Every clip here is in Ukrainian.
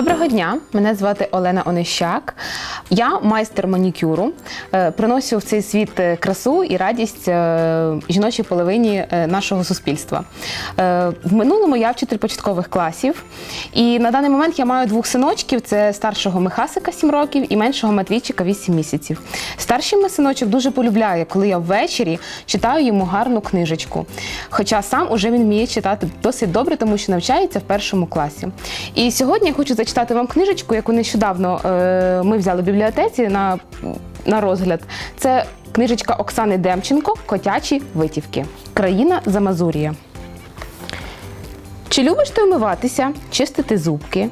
Доброго дня, мене звати Олена Онищак. Я майстер манікюру. Е, Приношу в цей світ е, красу і радість е, жіночій половині нашого суспільства. В минулому я вчитель початкових класів, і на даний момент я маю двох синочків: це старшого Михасика 7 років і меншого Матвійчика 8 місяців. Старший мій синочок дуже полюбляє, коли я ввечері читаю йому гарну книжечку. Хоча сам уже він вміє читати досить добре, тому що навчається в першому класі. І сьогодні я хочу зачитати вам книжечку, яку нещодавно е, ми взяли в бібліотеці на, на розгляд. Це книжечка Оксани Демченко Котячі витівки. Країна Замазурія. Чи любиш ти вмиватися, чистити зубки?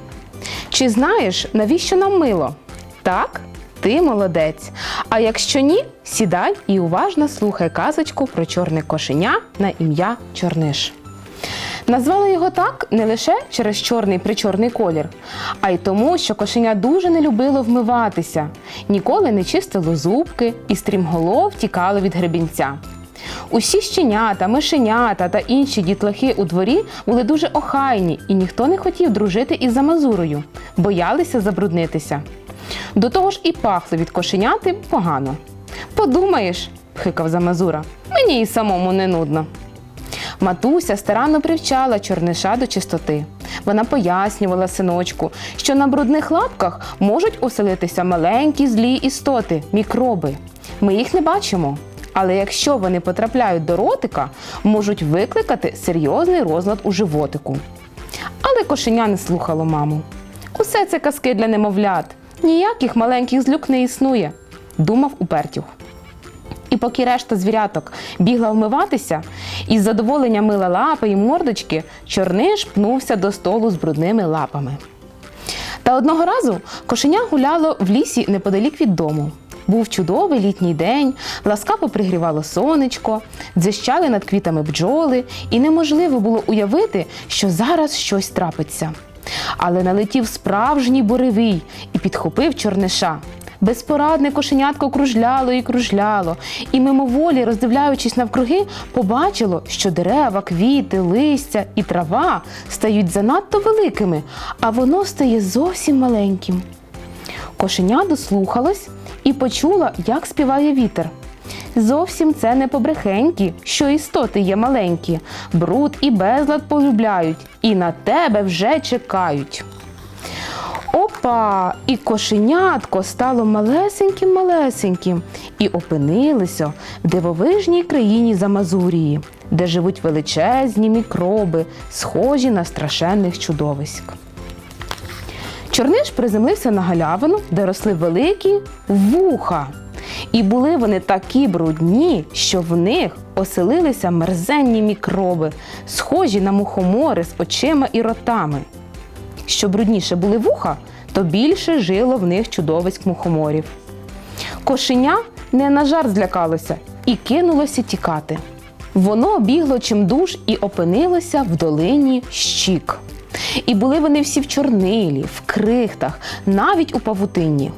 Чи знаєш, навіщо нам мило? Так, ти молодець. А якщо ні, сідай і уважно слухай казочку про чорне кошеня на ім'я Чорниш. Назвали його так не лише через чорний причорний колір, а й тому, що кошеня дуже не любило вмиватися, ніколи не чистило зубки і стрімголов тікало від гребінця. Усі щенята, мишенята та інші дітлахи у дворі були дуже охайні, і ніхто не хотів дружити із замазурою, боялися забруднитися. До того ж і пахло від кошеняти погано. Подумаєш, пхикав замазура, мені і самому не нудно. Матуся старанно привчала чорниша до чистоти. Вона пояснювала синочку, що на брудних лапках можуть оселитися маленькі злі істоти, мікроби. Ми їх не бачимо. Але якщо вони потрапляють до ротика, можуть викликати серйозний розлад у животику. Але кошеня не слухало маму. Усе це казки для немовлят. Ніяких маленьких злюк не існує, думав упертюх. І поки решта звіряток бігла вмиватися, із задоволення мила лапи і мордочки, чорниш пнувся до столу з брудними лапами. Та одного разу кошеня гуляло в лісі неподалік від дому. Був чудовий літній день, ласкаво пригрівало сонечко, дзищали над квітами бджоли, і неможливо було уявити, що зараз щось трапиться. Але налетів справжній буревій і підхопив чорниша. Безпорадне кошенятко кружляло і кружляло, і мимоволі, роздивляючись навкруги, побачило, що дерева, квіти, листя і трава стають занадто великими, а воно стає зовсім маленьким. Кошеня дослухалось і почула, як співає вітер. Зовсім це не побрехеньки, що істоти є маленькі, бруд і безлад полюбляють, і на тебе вже чекають. Опа! І кошенятко стало малесеньким-малесеньким і опинилося в дивовижній країні Замазурії, де живуть величезні мікроби, схожі на страшенних чудовиськ. Чорниш приземлився на галявину, де росли великі вуха. І були вони такі брудні, що в них оселилися мерзенні мікроби, схожі на мухомори з очима і ротами. Що брудніше були вуха, то більше жило в них чудовиськ мухоморів. Кошеня не на жарт злякалося і кинулося тікати. Воно бігло чимдуж і опинилося в долині щік. І були вони всі в чорнилі, в крихтах, навіть у павутинні.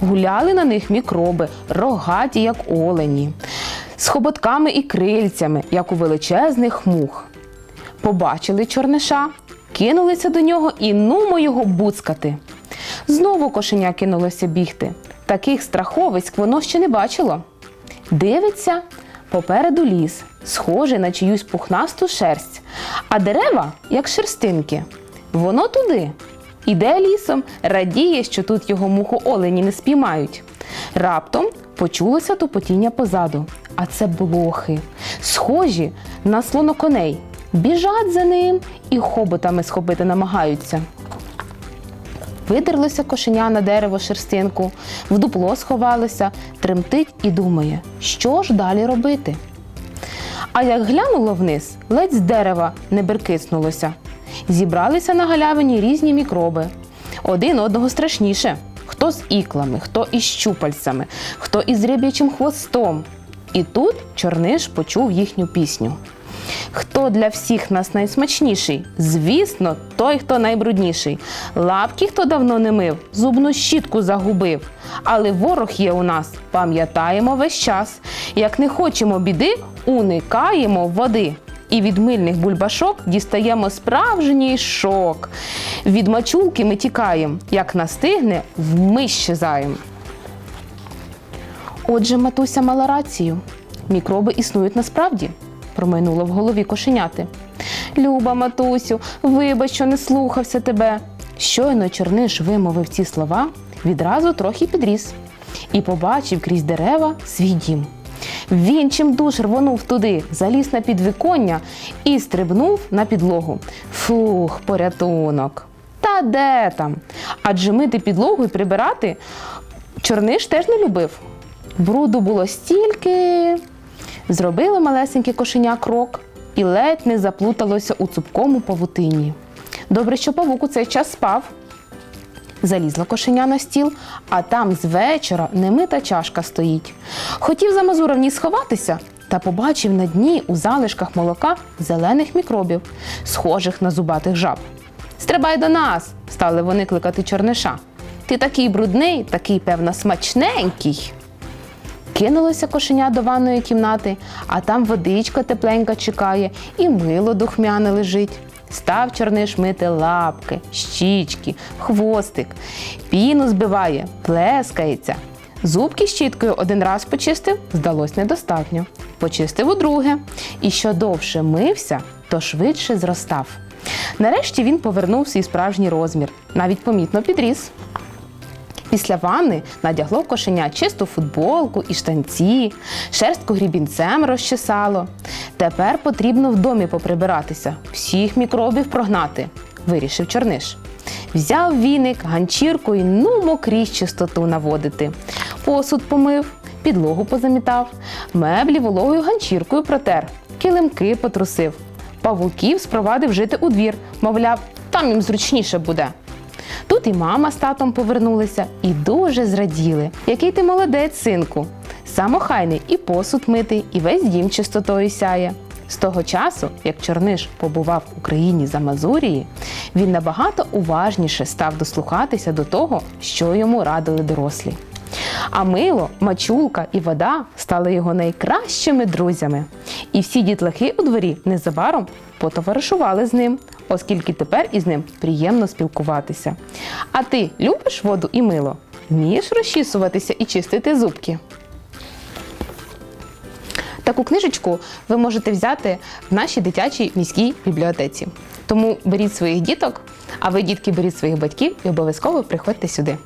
Гуляли на них мікроби, рогаті, як олені, з хоботками і крильцями, як у величезних мух. Побачили чорниша, кинулися до нього і нумо його буцкати. Знову кошеня кинулося бігти. Таких страховиськ воно ще не бачило. Дивиться попереду ліс, схожий на чиюсь пухнасту шерсть, а дерева як шерстинки. Воно туди. Іде лісом, радіє, що тут його мухоолені не спіймають. Раптом почулося тупотіння позаду, а це блохи, схожі на слоноконей. Біжать за ним і хоботами схопити намагаються. Видерлося кошеня на дерево шерстинку, в дупло сховалося, тремтить і думає, що ж далі робити. А як глянуло вниз, ледь з дерева не беркиснулося. Зібралися на галявині різні мікроби. Один одного страшніше. Хто з іклами, хто із щупальцями, хто із риб'ячим хвостом. І тут чорниш почув їхню пісню. Хто для всіх нас найсмачніший? Звісно, той, хто найбрудніший. Лапки хто давно не мив, зубну щітку загубив. Але ворог є у нас, пам'ятаємо весь час. Як не хочемо біди, уникаємо води. І від мильних бульбашок дістаємо справжній шок. Від мачулки ми тікаємо, як настигне, вмить щезаємо. Отже, матуся мала рацію. Мікроби існують насправді, промайнуло в голові кошеняти. Люба, матусю, вибач, що не слухався тебе. Щойно чорниш вимовив ці слова, відразу трохи підріс і побачив крізь дерева свій дім. Він чим душ рвонув туди, заліз на підвіконня і стрибнув на підлогу. Фух, порятунок. Та де там? Адже мити підлогу і прибирати чорниш теж не любив. Бруду було стільки. Зробило малесеньке кошеня крок і ледь не заплуталося у цупкому павутині. Добре, що павук у цей час спав. Залізла кошеня на стіл, а там з вечора немита чашка стоїть. Хотів за мазура сховатися, та побачив на дні у залишках молока зелених мікробів, схожих на зубатих жаб. Стрибай до нас, стали вони кликати чорниша. Ти такий брудний, такий, певно, смачненький. Кинулося кошеня до ванної кімнати, а там водичка тепленька чекає, і мило духмяне лежить. Став чорниш мити лапки, щічки, хвостик, піну збиває, плескається. Зубки щіткою один раз почистив, здалось недостатньо. Почистив удруге. І що довше мився, то швидше зростав. Нарешті він повернув свій справжній розмір, навіть помітно підріс. Після ванни надягло кошеня чисту футболку і штанці, шерстку грібінцем розчесало. Тепер потрібно в домі поприбиратися, всіх мікробів прогнати, вирішив чорниш. Взяв віник, ганчірку і ну мокрізь чистоту наводити. Посуд помив, підлогу позамітав, меблі вологою ганчіркою протер, килимки потрусив. Павуків спровадив жити у двір, мовляв, там їм зручніше буде. Тут і мама з татом повернулися і дуже зраділи. Який ти молодець, синку. Самохайний і посуд митий, і весь дім чистотою сяє. З того часу, як Чорниш побував в Україні за Мазурії, він набагато уважніше став дослухатися до того, що йому радили дорослі. А мило, мачулка і вода стали його найкращими друзями. І всі дітлахи у дворі незабаром потоваришували з ним, оскільки тепер із ним приємно спілкуватися. А ти любиш воду і мило? Вмієш розчісуватися і чистити зубки? Таку книжечку ви можете взяти в нашій дитячій міській бібліотеці. Тому беріть своїх діток, а ви, дітки, беріть своїх батьків і обов'язково приходьте сюди.